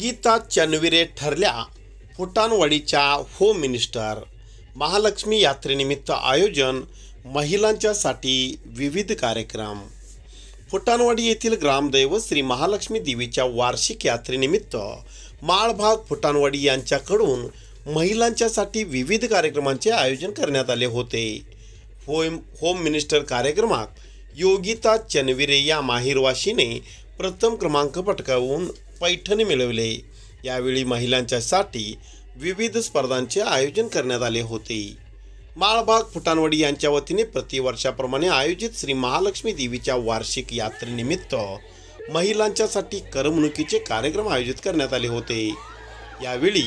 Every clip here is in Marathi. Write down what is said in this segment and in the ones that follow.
योगिता चनविरे ठरल्या फुटाणवाडीच्या होम मिनिस्टर. महालक्ष्मी यात्रेनिमित्त आयोजन महिलांच्यासाठी विविध कार्यक्रम. फुटाणवाडी येथील ग्रामदैव श्री महालक्ष्मी देवीच्या वार्षिक यात्रेनिमित्त माळभाग फुटाणवाडी यांच्याकडून महिलांच्यासाठी विविध कार्यक्रमांचे आयोजन करण्यात आले होते. होम होम मिनिस्टर कार्यक्रमात योगिता चनविरे या माहिरवाशीने प्रथम क्रमांक पटकावून पैठणी मिळवले. यावेळी महिलांच्यासाठी विविध स्पर्धांचे आयोजन करण्यात आले होते. माळबाग फुटानवडी यांच्या वतीने प्रतिवर्षाप्रमाणे आयोजित श्री महालक्ष्मी देवीच्या वार्षिक यात्रेनिमित्त महिलांच्यासाठी करमणुकीचे कार्यक्रम आयोजित करण्यात आले होते. यावेळी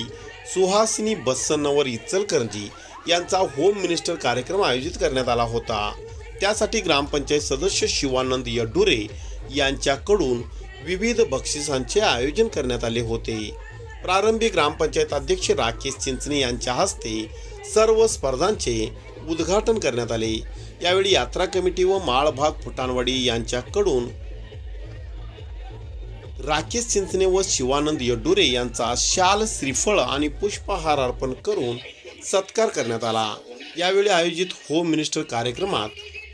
सुहासिनी बस्सन्नवर इचलकरंजी यांचा होम मिनिस्टर कार्यक्रम आयोजित करण्यात आला होता. त्यासाठी ग्रामपंचायत सदस्य शिवानंद यड्डुरे यांच्याकडून विविध बक्षिसांचे आयोजन करण्यात आले होते. प्रारंभी ग्रामपंचायत अध्यक्ष राकेश चिंचणे यांच्या हस्ते सर्व स्पर्धांचे उद्घाटन करण्यात आले. यावेळी यात्रा कमिटी व माळभाग फुटाणवाडी यांच्याकडून राकेश चिंचणे व शिवानंद यड्डुरे यांचा शाल श्रीफळ आणि पुष्पहार अर्पण करून सत्कार करण्यात आला. यावेळी आयोजित होम मिनिस्टर कार्यक्रमात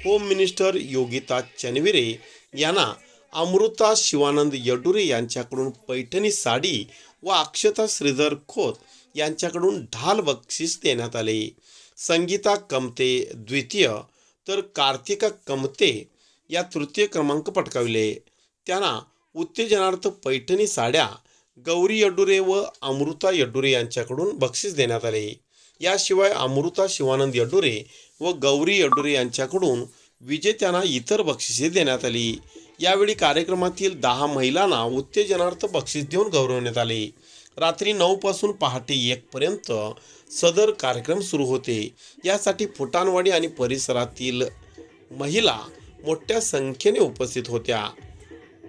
होम मिनिस्टर योगिता चनविरे यांना अमृता शिवानंद यडुरे यांच्याकडून पैठणी साडी व अक्षता श्रीधर खोत यांच्याकडून ढाल बक्षीस देण्यात आले. संगीता कमते द्वितीय तर कार्तिका कमते या तृतीय क्रमांक पटकाविले. त्यांना उत्तेजनार्थ पैठणी साड्या गौरी यडुरे व अमृता यडुरे यांच्याकडून बक्षीस देण्यात आले. याशिवाय अमृता शिवानंद यडुरे व गौरी यडुरे यांच्याकडून विजेत्यांना इतर बक्षिसे देण्यात आली. यावेळी कार्यक्रमातील दहा महिलांना उत्तेजनार्थ बक्षीस देऊन गौरवण्यात आले. रात्री नऊपासून पहाटे एकपर्यंत सदर कार्यक्रम सुरू होते. यासाठी फुटाणवाडी आणि परिसरातील महिला मोठ्या संख्येने उपस्थित होत्या.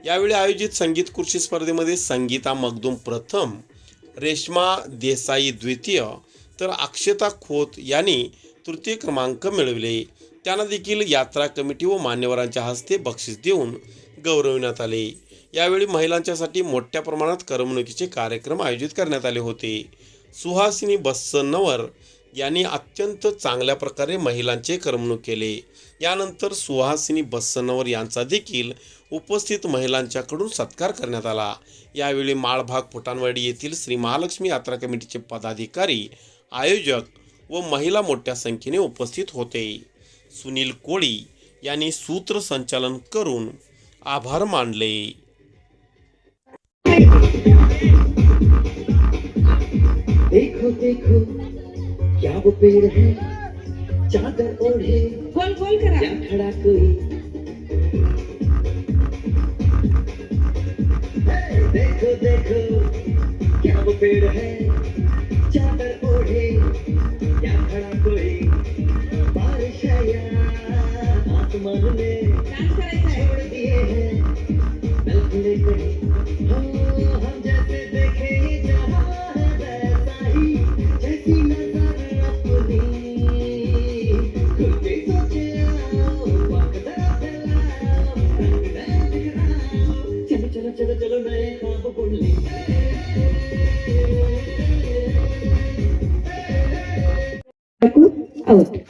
यावेळी आयोजित संगीत खुर्ची स्पर्धेमध्ये संगीता मगदूम प्रथम रेश्मा देसाई द्वितीय तर अक्षता खोत यांनी तृतीय क्रमांक मिळविले. त्यांना देखील यात्रा कमिटी व मान्यवरांच्या हस्ते बक्षीस देऊन गौरविण्यात आले. यावेळी महिलांच्यासाठी मोठ्या प्रमाणात करमणुकीचे कार्यक्रम आयोजित करण्यात आले होते. सुहासिनी बस्सन्नवर यांनी अत्यंत चांगल्या प्रकारे महिलांचे करमणूक केले. यानंतर सुहासिनी बस्सन्नवर यांचा देखील उपस्थित महिलांच्याकडून सत्कार करण्यात आला. यावेळी माळभाग फुटाणवाडी येथील श्री महालक्ष्मी यात्रा कमिटीचे पदाधिकारी आयोजक व महिला मोठ्या संख्येने उपस्थित होते. सुनील कोळी यांनी सूत्रसंचालन करून आभार मानले. देखो देखो क्या वो पेड़ है? चादर ओढ़े खोल खोल करा। क्या खड़ा कोई? देखो देखो क्या वो पेड़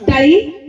टाळी?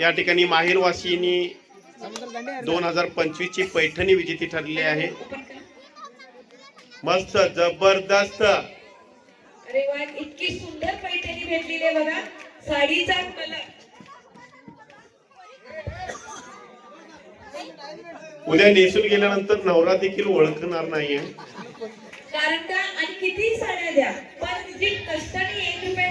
या ठिकाणी माहेरवासींनी दोन हजार पंचवीस ची पैठणी विजेती ठरलेली आहे. मस्त जबरदस्त. अरे वा इतकी सुंदर पैठणी भेटलेली आहे बघा. साडीचा कलर. उद्या नेसून गेल्यानंतर नवरा देखील ओळखणार नाहीये. कारण का? आणि किती साड्या द्या पण जी कष्टाने एक रुपया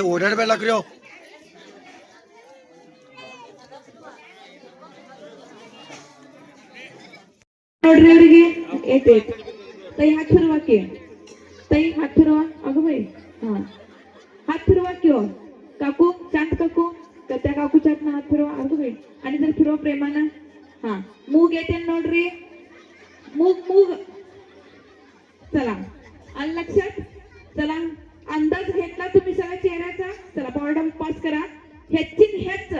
ये ओढ्यात बेला क्रियो ऑर्डरवರಿಗೆ येत येत ताई हात फिरवा की ताई हात फिरवा अगं बाई हा। हात फिरवा की हो काकू शांत काकू तर त्या काकूच्या हातनं हात फिरवा अगं बाई आणि जर फिरवा प्रेमानं हा मूग येते नोडरे मूग मूग चला आणि लक्षात? चला अंदाज तुम्ही सगळ्या चेहऱ्याचा चला पावडर पास करा ह्याची ह्याच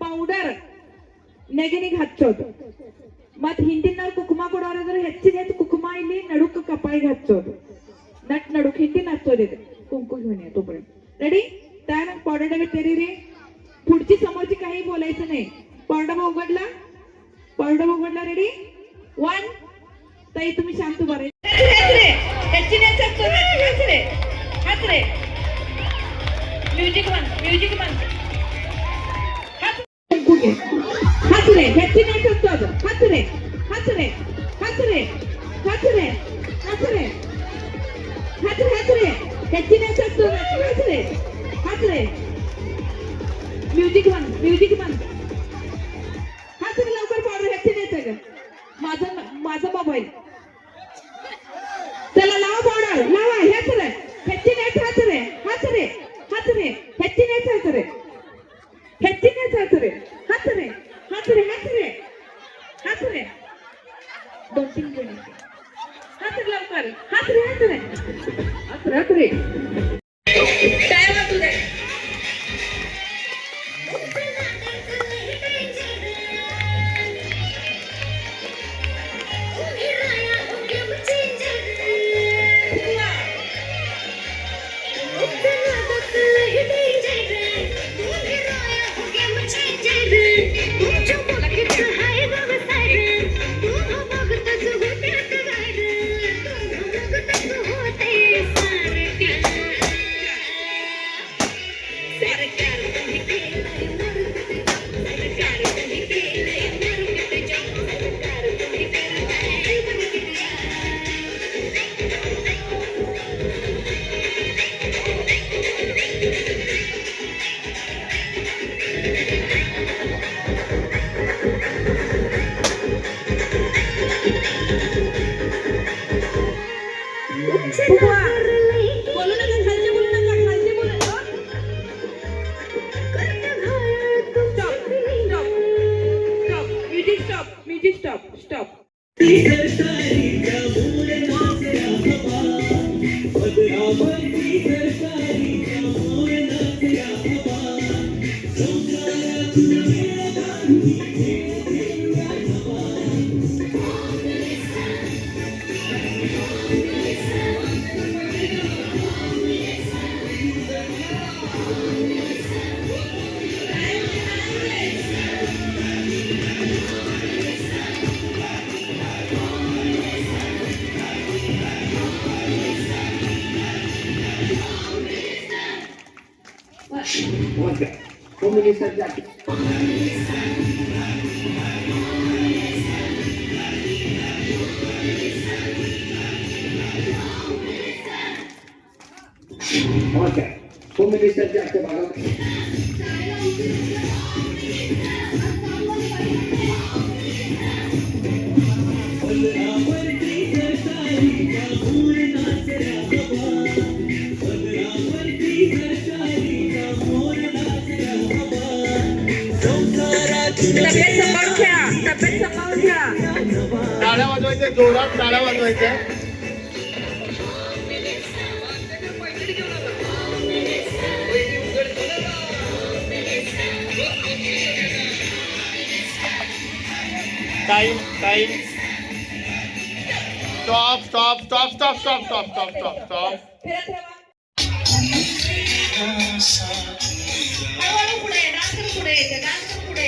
पावडर ನೆಗನಿಗೆ ಹಚ್ಚೋದು ಮತ್ ಹಿಂದಿನ ಕುಕುಮ ಕೊಡೋರಾದ್ರೆ ಹೆಚ್ಚಿನ ಹೆಚ್ಚು ಕುಕುಮ ಇಲ್ಲಿ ನಡುಕ ಕಪಾಳಿಗೆ ಹಚ್ಚೋದು ನಟ್ ನಡುಕ್ ಹಿಂದಿನ ಹಚ್ಚೋದು ಇದು कुंकू घेऊन या तोपर्यंत रेडी तयार पावडर डबे तेरी पुढची समोरची काही बोलायचं नाही पावडर डबा उघडला पावडर डबा उघडला रेडी वन ताई तुम्ही शांत उभा म्युझिक वन म्युझिक वन कुंकू घे हसरे ह्याची नाही करतो हसरे हसरे हसरे हसरे हसरे हसरे हसरे ह्याची नाही करतो हसरे हसरे म्युझिक वन म्युझिक वन हसरे लवकर पावडर ह्याची नाही सगळं माझा माझा मोबाईल चला लावा पावडर लावा ह्याच रे ह्याची नाही हसरे हसरे ಹತ್ತರೆ ಹೆಚ್ಚಿನ ಹೆಚ್ಚಾಯ್ತಾರೆ ಹೆಚ್ಚಿನ ಹೆಚ್ಚಾಯ್ತಾರೆ ಹತ್ತರೆ ಹತ್ತರೆ ಹತ್ತರೆ ಹತ್ತರೆ ಹತ್ತರೆ ಲವಕರ್ ಹತ್ತರೆ ಹತ್ತರೆ ಹತ್ತರೆ ಹತ್ತರೆ Moda, comunista de aqui. Moda, comunista de aqui. वाजवायचे जोरात टाळ्या वाजवायच्या. Time time stop stop stop stop stop stop stop stop stop फिरत राहा पुढे या, पुढे यायचं डान्स पुढे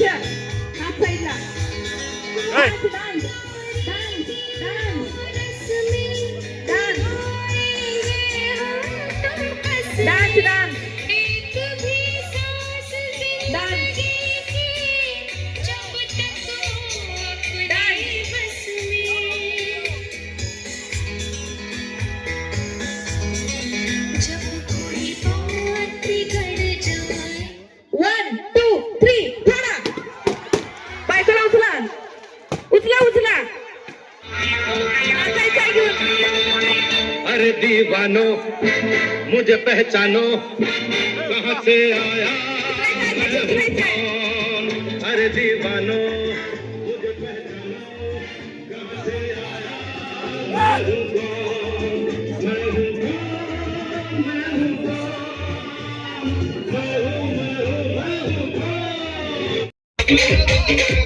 Yeah. अरे दीवानो मुझे पहचानो कहाँ से आया मैं हूँ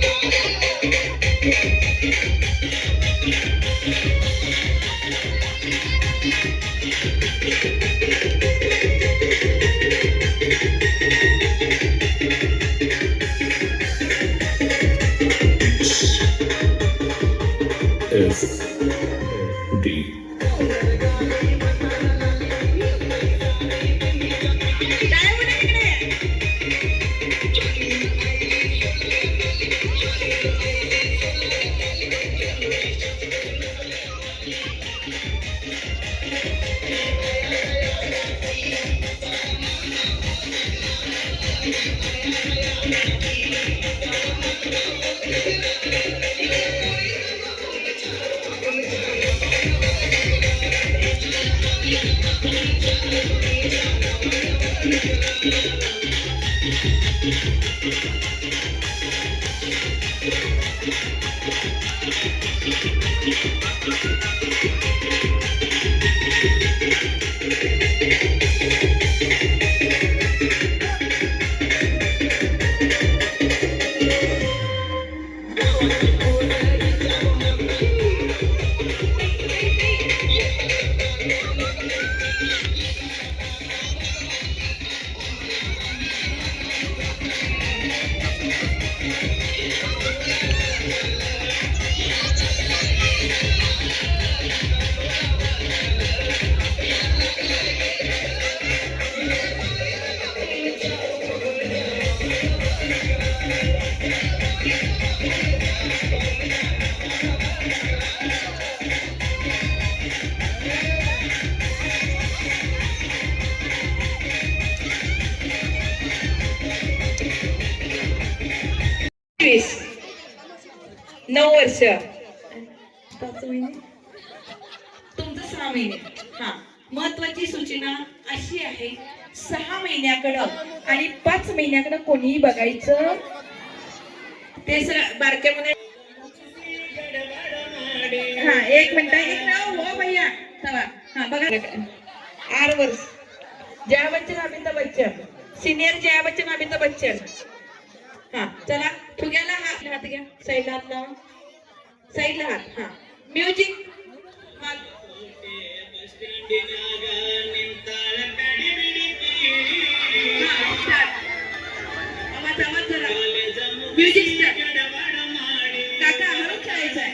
नऊ वर्ष. पाच महिने? तुमचं सहा महिने. हा. महत्वाची सूचना अशी आहे सहा महिन्याकडं आणि पाच महिन्याकडं कोणीही बघायचं ते सर बारक्या मुले हा एक मिनिट एक नाव हो भैया. चला हा बघा. आठ वर्ष. जया बच्चन अमिताभ बच्चन. सिनियर जया बच्चन अमिताभ बच्चन. हा चला ठुग्याला हात हात घ्या साईडला हात लावा साईडला हात हा म्युझिक म्युझिक काका हळू आहे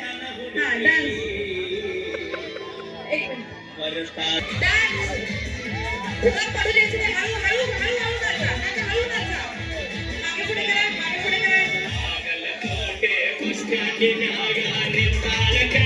हा डान्स एक मिनिट डान्स पडू द्यायचं हळू हळू हळू हात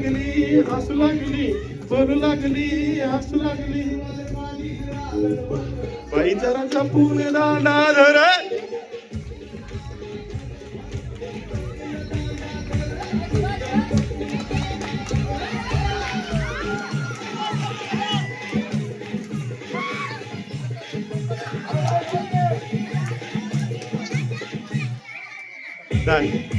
लागली हसू लागली बोलू लागली हसू लागली बाई जरा जपून दांडा धर Done.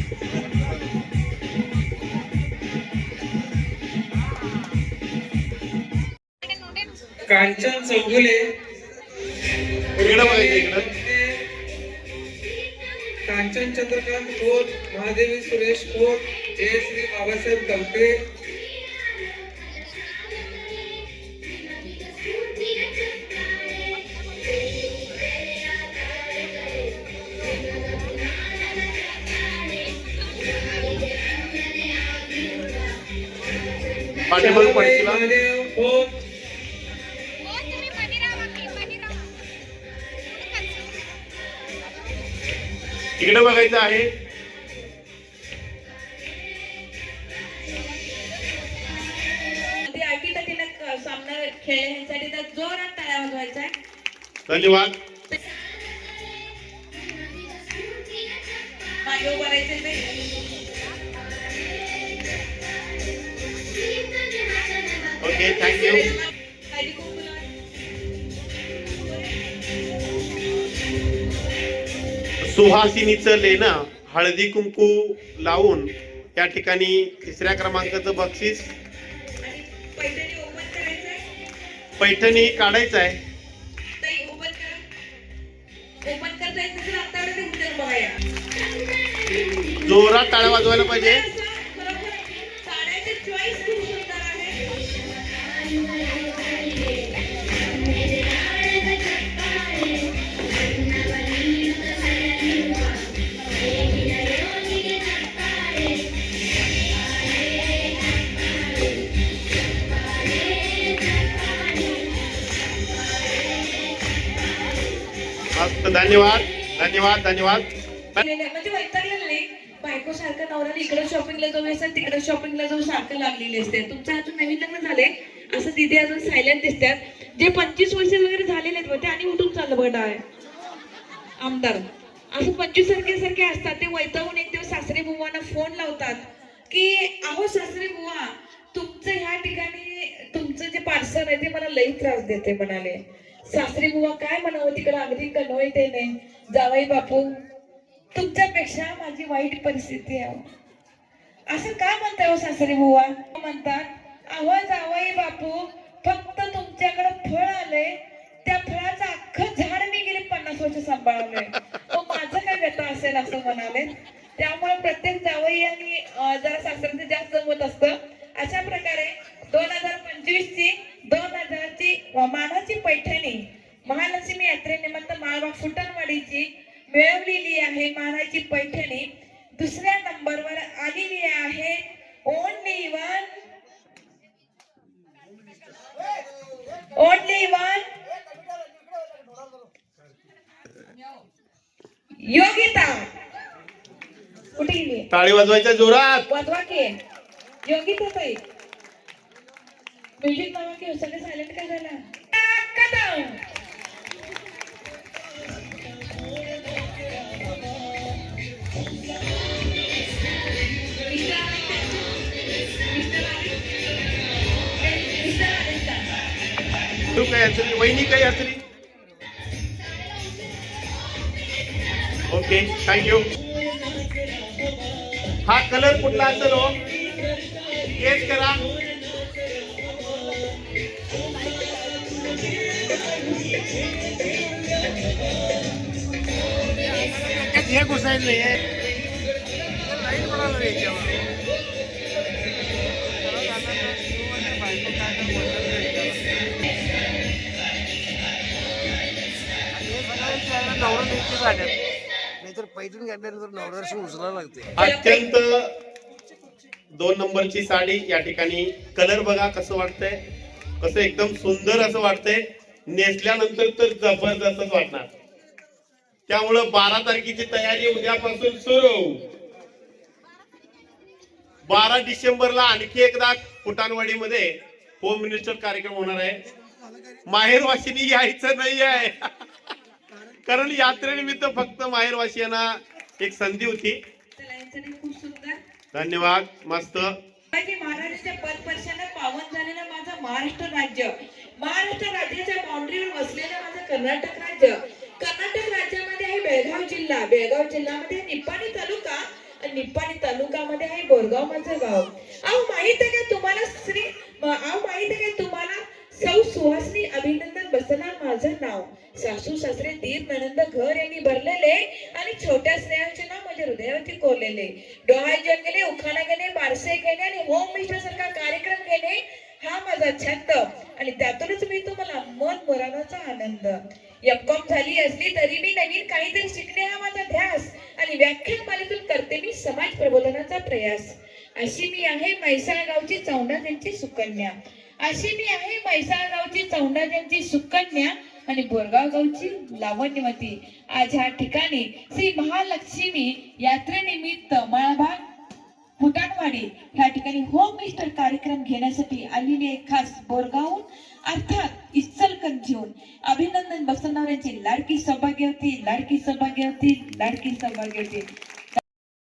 कांचन चौगुले कांचन चंद्रकांत खोत महादेवी सुरेश खोत जय श्री बाबासाहेब कल्पे पाठीमाग पडशील इकडे बघायचं आहे. सामना खेळण्यासाठी तर जोरात टाळ्या वाजवायचा आहे. धन्यवाद. मागे उभं राहायचं नाही ओके थँक्यू सुहासिनीचं लेणं हळदी कुंकू लावून या ठिकाणी तिसऱ्या क्रमांकाचं बक्षीस पैठणी काढायचं आहे. जोरात टाळ्या वाजवायला पाहिजे. धन्यवाद धन्यवाद धन्यवाद. म्हणजे वैतागलेलं नाही बायको सारखं नवऱ्याला इकडे शॉपिंगला जाऊ असं तिकडे शॉपिंगला जाऊ सारखं लागलेली असते. तुमचं अजून नवीन लग्न झाले असं तिथे अजून सायलेंट दिसतात. जे पंचवीस वर्ष वगैरे झालेले आहेत ते आणि उठून चाललं बघा डाळ? आमदार. असं पंचवीस सारखे सारखे असतात. ते वैतावून एक दिवस सासरे बुवांना फोन लावतात की अहो सासरे बुवा तुमचं ह्या ठिकाणी तुमचं जे पार्सल आहे ते मला लई त्रास देते म्हणाले. सासरी बुवा काय म्हणावं तिकडं? अगदी कन्वय ते जावई जावाई बापू तुमच्यापेक्षा माझी वाईट परिस्थिती आहे. असं का म्हणताय हो सासरी बुवा? म्हणतात अहो जावाई बापू फक्त तुमच्याकडे फळ आलंय. त्या फळाचं अख्खं झाड मी गेले पन्नास वर्ष सांभाळलंय. मग माझं काय व्यथा असेल असं म्हणाले? त्यामुळे प्रत्येक जावई आणि जरा सासऱ्यांचं जास्त जमत असतं. अशा प्रकारे दोन हजार पंचवीस ची दोन हजारची मानाची पैठणी. महालक्ष्मी यात्रेनिमित्त माळवा फुटणवाडीची मिळवलेली आहे मानाची पैठणी. दुसऱ्या नंबरवर आलेली आहे only one only one Yogita. कुठे टाळी वाजवायच्या जोरात. वाजवा की. योगिता ताई. म्युझिक बाबा की सगळे सायलेंट काय झालं तू काय असली वहिनी काय असली ओके थँक्यू हा कलर कुठला असेल हो? गेस करा. हे घुसायला नाहीतर पैठून काढल्यानंतर नवराशी उचला लागते अत्यंत दोन नंबरची साडी या ठिकाणी कलर बघा कसं वाटतंय. कसं एकदम सुंदर असं वाटतंय. नेसल्यानंतर तर जबरदस्तच वाटणार. त्यामुळं बारा तारखेची तयारी उद्यापासून सुरू. बारा डिसेंबरला आणखी एकदा फुटाणवाडीमध्ये होम मिनिस्टर कार्यक्रम होणार आहे. माहेरवाशीनी यायचं नाही आहे कारण यात्रेनिमित्त फक्त माहेरवासियांना एक संधी होती. धन्यवाद मस्त. शिवाजी महाराजांच्या पदस्पर्शाने पावन झालेलं माझं महाराष्ट्र राज्य. महाराष्ट्र राज्याच्या बाउंड्रीवर वसलेलं माझं कर्नाटक राज्य. कर्नाटक राज्यामध्ये आहे बेळगाव जिल्हा. बेळगाव जिल्ह्यामध्ये आहे निप्पाणी तालुका आणि निप्पाणी तालुकामध्ये आहे बोरगाव माझं गाव अहो माहीत आहे का तुम्हाला श्री अहो माहीत आहे का तुम्हाला? सौ सुहासनी अभिनंदन बसणार माझं नाव. सासू सासरे दीर ननंद घर यांनी भरलेले आणि छोट्या स्नेहाचे नाव माझ्या हृदयावरती कोरलेले. डोहाय जग गेले उखाणा घेणे बारसे घेणे आणि होम मिनिस्टर सारखा कार्यक्रम घेणे हा माझा छंद. आणि त्यातूनच मी तुम्हाला मन मुरादाचा आनंद. एमकॉम झाली असली तरी मी नवीन काहीतरी शिकणे हा माझा ध्यास. आणि व्याख्यान मालेतून करते मी समाज प्रबोधनाचा प्रयास. अशी मी आहे म्हैसाळ गावची चौंडाज्यांची सुकन्या. अशी मी आहे म्हैसाळ गावची चौंडाज्यांची सुकन्या आणि बोरगाव गावची लावण्यवती. आज ह्या ठिकाणी श्री महालक्ष्मी यात्रेनिमित्त माळभाग फुटाणवाडी. ह्या ठिकाणी होम मिस्टर कार्यक्रम घेण्यासाठी आलेली आहे खास बोरगावहून. अर्थात इचलकरंजीहून अभिनंदन बसवणाऱ्यांची लाडकी सौभाग्यवती लाडकी सौभाग्यवती लाडकी सौभाग्यवती